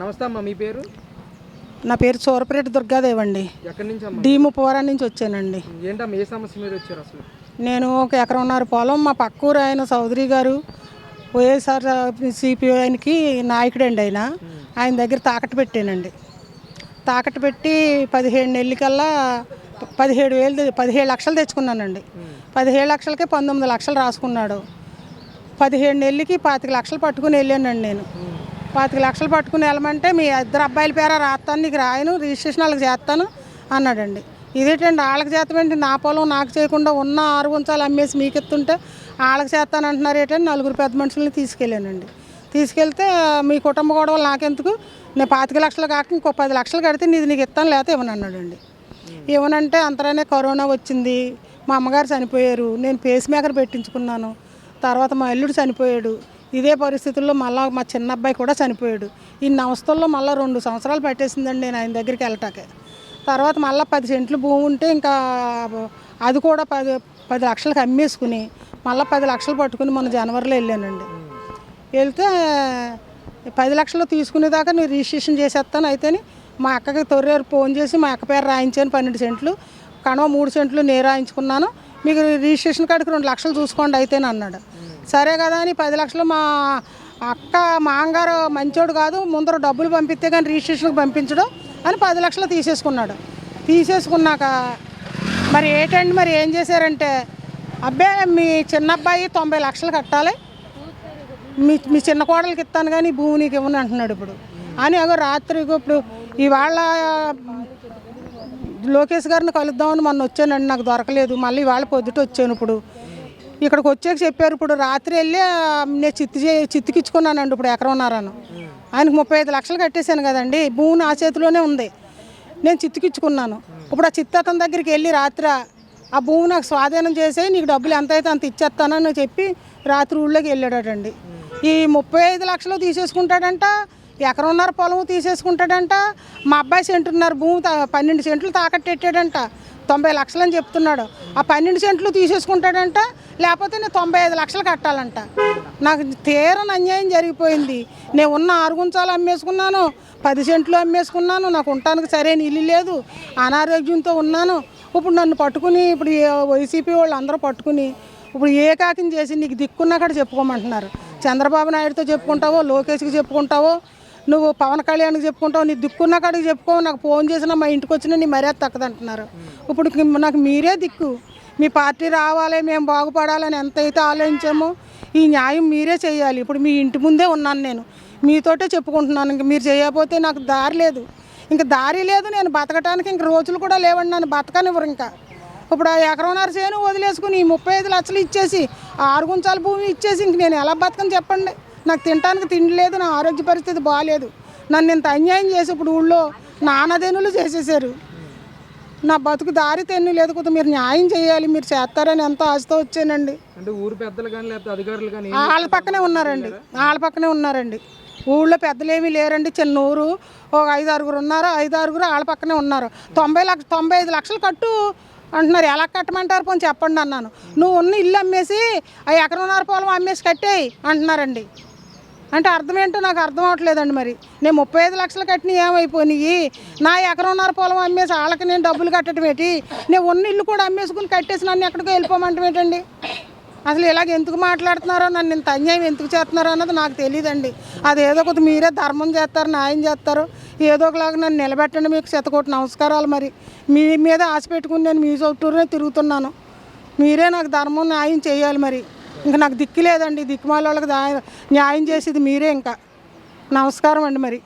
నమస్తే అమ్మా మీ పేరు? నా పేరు సూరపరెడ్డి దుర్గాదేవి అండి. ఎక్కడి నుంచి అమ్మా? డీము పోరా నుంచి వచ్చానండి. ఏంటమ్మా ఏ సమస్య మీద వచ్చారు అసలు? నేను ఒక ఎకరంన్నర పొలం. మా పక్కూరు ఆయన చౌదరి గారు వైఎస్ఆర్ సిపిఐకి నాయకుడండి ఆయన. ఆయన దగ్గర తాకట్టు పెట్టానండి. తాకట్టు పెట్టి పదిహేడు నెలలకల్లా పదిహేడు వేలు పదిహేడు లక్షలు తెచ్చుకున్నానండి. పదిహేడు లక్షలకే పంతొమ్మిది లక్షలు రాసుకున్నాడు. పదిహేడు నెలలకి పాతిక లక్షలు పట్టుకుని వెళ్ళానండి నేను. పాతిక లక్షలు పట్టుకుని వెళ్ళమంటే మీ ఇద్దరు అబ్బాయిల పేర రాస్తాను నీకు రాయను రిజిస్ట్రేషన్ వాళ్ళకి చేస్తాను అన్నాడండి. ఇదేంటండి వాళ్ళకి చేస్తామేంటి నా పొలం నాకు చేయకుండా ఉన్న ఆరు గుంచాలు అమ్మేసి మీకు ఎత్తుంటే వాళ్ళకి చేస్తాను అంటున్నారు ఏంటంటే నలుగురు పెద్ద మనుషుల్ని తీసుకెళ్ళానండి. తీసుకెళ్తే మీ కుటుంబ గొడవలు నాకెందుకు? నేను పాతిక లక్షలు కాక ఇంకో పది లక్షలు కడితే నీది నీకు ఇస్తాను లేకపోతే ఇవ్వను అన్నాడండి. ఇవ్వనంటే అంతలోనే కరోనా వచ్చింది. మా అమ్మగారు చనిపోయారు. నేను పేస్ మేకర్ పెట్టించుకున్నాను. తర్వాత మా అల్లుడు చనిపోయాడు. ఇదే పరిస్థితుల్లో మళ్ళీ మా చిన్న అబ్బాయి కూడా చనిపోయాడు. ఈ అవస్థల్లో మళ్ళీ రెండు సంవత్సరాలు పట్టేసిందండి నేను ఆయన దగ్గరికి వెళ్ళటాకే తర్వాత మళ్ళీ పది సెంట్లు భూమి ఉంటే ఇంకా అది కూడా పది పది లక్షలకు అమ్మేసుకుని మళ్ళీ పది లక్షలు పట్టుకుని మొన్న జనవరిలో వెళ్ళానండి. వెళ్తే పది లక్షలు తీసుకునేదాకా నేను రిజిస్ట్రేషన్ చేసేస్తాను అయితేని మా అక్కకి తొర్రేరు ఫోన్ చేసి మా అక్క పేరు రాయించాను పన్నెండు సెంట్లు కనవ మూడు సెంట్లు నేను రాయించుకున్నాను. మీకు రిజిస్ట్రేషన్ కాడికి రెండు లక్షలు చూసుకోండి అయితేనే అన్నాడు. సరే కదా అని పది లక్షలు మా అక్క మాంగారు మంచోడు కాదు ముందర డబ్బులు పంపిస్తే కానీ రిజిస్ట్రేషన్కి పంపించడం అని పది లక్షలు తీసేసుకున్నాడు. తీసేసుకున్నాక మరి ఏంటండి మరి ఏం చేశారంటే అబ్బాయి మీ చిన్న అబ్బాయి తొంభై లక్షలు కట్టాలి. మీ మీ చిన్న కోడలికి ఇస్తాను కానీ భూమి నీకు ఇవ్వను అంటున్నాడు ఇప్పుడు. అని అగో రాత్రి ఇప్పుడు ఇవాళ లోకేష్ గారిని కలుద్దామని మొన్న వచ్చానండి నాకు దొరకలేదు. మళ్ళీ ఇవాళ పొద్దుట వచ్చాను ఇప్పుడు. ఇక్కడికి వచ్చాక చెప్పారు ఇప్పుడు రాత్రి వెళ్ళి నేను చిత్తి చే చిత్తికిచ్చుకున్నానండి ఇప్పుడు ఎకరన్నారాను ఆయనకు ముప్పై ఐదు లక్షలు కట్టేశాను కదండి భూమి నా చేతిలోనే ఉంది నేను చిత్తికిచ్చుకున్నాను. ఇప్పుడు ఆ చిత్త దగ్గరికి వెళ్ళి రాత్రి ఆ భూమి నాకు స్వాధీనం చేసి నీకు డబ్బులు ఎంత అయితే అంత ఇచ్చేస్తానని చెప్పి రాత్రి ఊళ్ళోకి వెళ్ళాడటండి. ఈ ముప్పై ఐదు లక్షలు తీసేసుకుంటాడంట ఎకరన్నర పొలం తీసేసుకుంటాడంట మా అబ్బాయి సెంటున్నర భూమి తా- పన్నెండు సెంట్లు తాకట్టెట్టాడంట తొంభై లక్షలు అని చెప్తున్నాడు. ఆ పన్నెండు సెంట్లు తీసేసుకుంటాడంట లేకపోతే నేను తొంభై ఐదు లక్షలు కట్టాలంట. నాకు తీరని అన్యాయం జరిగిపోయింది. నేను ఉన్న ఆరు గుంచాలు అమ్మేసుకున్నాను పది సెంట్లు అమ్మేసుకున్నాను నాకు ఉండటానికి సరైన ఇల్లు లేదు అనారోగ్యంతో ఉన్నాను. ఇప్పుడు నన్ను పట్టుకుని ఇప్పుడు వైసీపీ వాళ్ళు అందరూ పట్టుకుని ఇప్పుడు ఏ కాకిని చేసి నీకు దిక్కున్నా కూడా చెప్పుకోమంటున్నారు. చంద్రబాబు నాయుడుతో చెప్పుకుంటావో లోకేష్కి చెప్పుకుంటావో నువ్వు పవన్ కళ్యాణ్కి చెప్పుకుంటావు నీ దిక్కున్న కాడికి చెప్పుకో నాకు ఫోన్ చేసినా మా ఇంటికి వచ్చినా నీ మర్యాద తక్కదంటున్నారు ఇప్పుడు నాకు మీరే దిక్కు. మీ పార్టీ రావాలి మేము బాగుపడాలని ఎంతైతే ఆలోచించామో ఈ న్యాయం మీరే చేయాలి. ఇప్పుడు మీ ఇంటి ముందే ఉన్నాను నేను. మీతోటే చెప్పుకుంటున్నాను. ఇంక మీరు చేయకపోతే నాకు దారి లేదు. ఇంక దారి లేదు నేను బతకటానికి ఇంక రోజులు కూడా లేవండి. నన్ను బతకనివ్వరు ఇంకా. ఇప్పుడు ఆ ఎకరంన్నర చేను వదిలేసుకుని ఈ ముప్పై ఐదు లక్షలు ఇచ్చేసి ఆరు గుంచాల భూమి ఇచ్చేసి ఇంక నేను ఎలా బతకని చెప్పండి? నాకు తినడానికి తిండి లేదు నా ఆరోగ్య పరిస్థితి బాగాలేదు నన్ను ఇంత అన్యాయం చేసి ఇప్పుడు ఊళ్ళో నానదేనులు చేసేసారు నా బతుకు దారి తెన్ను లేదు కొద్దిగా మీరు న్యాయం చేయాలి మీరు చేస్తారని ఎంతో ఆశతో వచ్చానండి. అంటే ఊరు పెద్దలు కానీ లేకపోతే అధికారులు కానీ వాళ్ళ పక్కనే ఉన్నారండి. వాళ్ళ పక్కనే ఉన్నారండి. ఊళ్ళో పెద్దలు ఏమీ లేరండి. చిన్న ఊరు ఒక ఐదు ఆరుగురు ఉన్నారు. ఐదు ఆరుగురు వాళ్ళ పక్కనే ఉన్నారు. తొంభై లక్ష తొంభై ఐదు లక్షలు కట్టు అంటున్నారు. ఎలా కట్టమంటారు పోనీ చెప్పండి అన్నాను. నువ్వు ఉన్న ఇల్లు అమ్మేసి ఆ ఎకరన్నర పొలం అమ్మేసి కట్టేయి అంటున్నారండి. అంటే అర్థం ఏంటో నాకు అర్థం అవ్వట్లేదండి మరి. నేను ముప్పై ఐదు లక్షలు కట్టిన ఏమైపోయినాయి? నా ఎకరన్నర పొలం అమ్మేసి వాళ్ళకి నేను డబ్బులు కట్టడం ఏంటి? నేను ఉన్న ఇల్లు కూడా అమ్మేసుకుని కట్టేసి నన్ను ఎక్కడికో వెళ్ళిపోమంటాం ఏంటండి? అసలు ఇలాగ ఎందుకు మాట్లాడుతున్నారో నన్ను ఇంత అన్యాయం ఎందుకు చేస్తున్నారో అన్నది నాకు తెలియదండి. అది ఏదో కొద్ది మీరే ధర్మం చేస్తారు న్యాయం చేస్తారు. ఏదో ఒకలాగా నన్ను నిలబెట్టండి మీకు శతకోటి నమస్కారాలు మరి. మీ మీద ఆశ పెట్టుకుని నేను మీ చుట్టూనే తిరుగుతున్నాను. మీరే నాకు ధర్మం న్యాయం చేయాలి మరి. ఇంకా నాకు దిక్కు లేదండి. దిక్కుమాల వాళ్ళకి న్యాయం చేసేది మీరే ఇంకా. నమస్కారం అండి మరి.